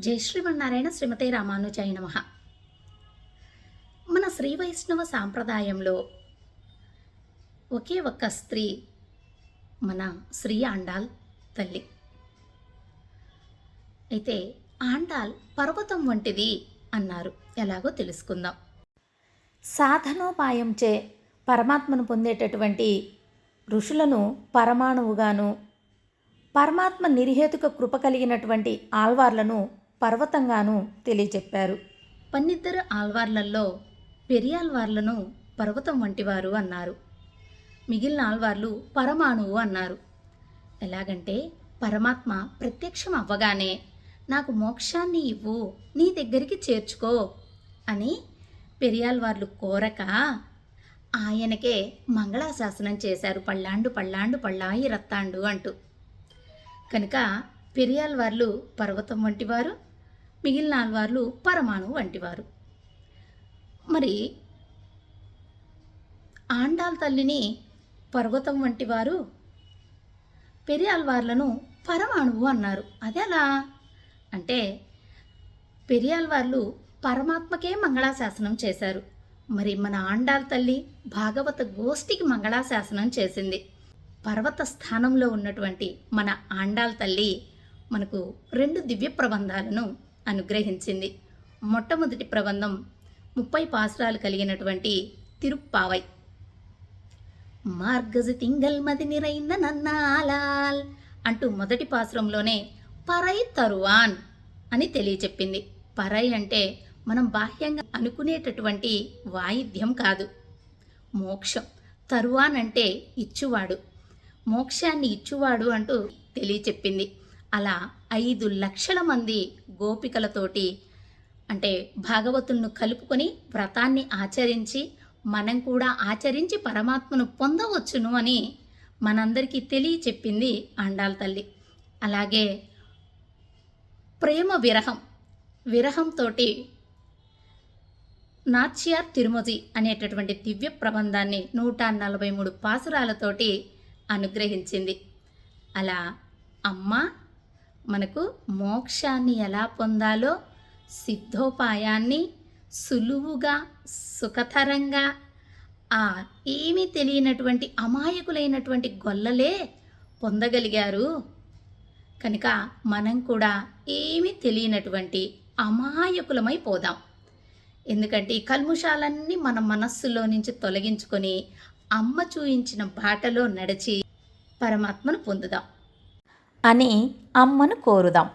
జై శ్రీమన్నారాయణ శ్రీమతే రామానుజాయ నమ. మన శ్రీ వైష్ణవ సాంప్రదాయంలో ఒకే ఒక్క స్త్రీ మన శ్రీ ఆండాల్ తల్లి. అయితే ఆండాల్ పర్వతం వంటిది అన్నారు. ఎలాగో తెలుసుకుందాం. సాధనోపాయంచే పరమాత్మను పొందేటటువంటి ఋషులను పరమాణువుగాను పరమాత్మ నిర్హేతుక కృప కలిగినటువంటి ఆల్వార్లను పర్వతంగాను తెలియచెప్పారు. పన్నిద్దరు ఆల్వార్లల్లో పెరియాల్వార్లను పర్వతం వంటివారు అన్నారు. మిగిలిన ఆల్వార్లు పరమాణువు అన్నారు. ఎలాగంటే పరమాత్మ ప్రత్యక్షం అవ్వగానే నాకు మోక్షాన్ని ఇవ్వు నీ దగ్గరికి చేర్చుకో అని పెరియాల్వార్లు కోరక ఆయనకే మంగళాశాసనం చేశారు పళ్ళాండు పళ్ళాండు పళ్ళాయి రత్తాండు అంటూ. కనుక పెరియాల్వార్లు పర్వతం వంటివారు? మిగిలిన ఆల్వార్లు పరమాణువు వంటివారు. మరి ఆండాల్ తల్లిని పర్వతం వంటివారు? పెరియాల్వార్లను పరమాణువు అన్నారు. అదెలా? అంటే పెరియాల్వార్లు పరమాత్మకే మంగళాశాసనం చేశారు. మరి మన ఆండాల్ తల్లి భాగవత గోష్ఠికి మంగళాశాసనం చేసింది. పర్వత స్థానంలో ఉన్నటువంటి మన ఆండాల్ తల్లి మనకు రెండు దివ్య ప్రబంధాలను అనుగ్రహించింది. మొట్టమొదటి ప్రబంధం ముప్పై పాసురాలు కలిగినటువంటి తిరుప్పావై. మార్గజు తింగల్ మది నిరైంద నన్నాలాల్ అంటూ మొదటి పాసురంలోనే పరై తరువాన్ అని తెలియచెప్పింది. పరై అంటే మనం బాహ్యంగా అనుకునేటటువంటి వాయిద్యం కాదు. మోక్షం. తరువాన్ అంటే ఇచ్చువాడు. మోక్షాన్ని ఇచ్చువాడు అంటూ తెలియచెప్పింది. అలా ఐదు లక్షల మంది గోపికలతోటి అంటే భాగవతులను కలుపుకొని వ్రతాన్ని ఆచరించి మనం కూడా ఆచరించి పరమాత్మను పొందవచ్చును అని మనందరికీ తెలియచెప్పింది అండాల తల్లి. అలాగే ప్రేమ విరహం విరహంతో నాచ్యార్ తిరుమతి అనేటటువంటి దివ్య ప్రబంధాన్ని నూట నలభై మూడు పాసురాలతోటి అనుగ్రహించింది. అలా అమ్మ మనకు మోక్షాన్ని ఎలా పొందాలో సిద్ధోపాయాన్ని సులువుగా సుఖతరంగా ఆ ఏమీ తెలియనటువంటి అమాయకులైనటువంటి గొల్లలే పొందగలిగారు. కనుక మనం కూడా ఏమీ తెలియనటువంటి అమాయకులమై పోదాం. ఎందుకంటే ఈ కల్ముషాలన్నీ మన మనస్సులో నుంచి తొలగించుకొని అమ్మ చూయించిన బాటలో నడిచి పరమాత్మను పొందుదాం. అని అమ్మను కోరుదాం.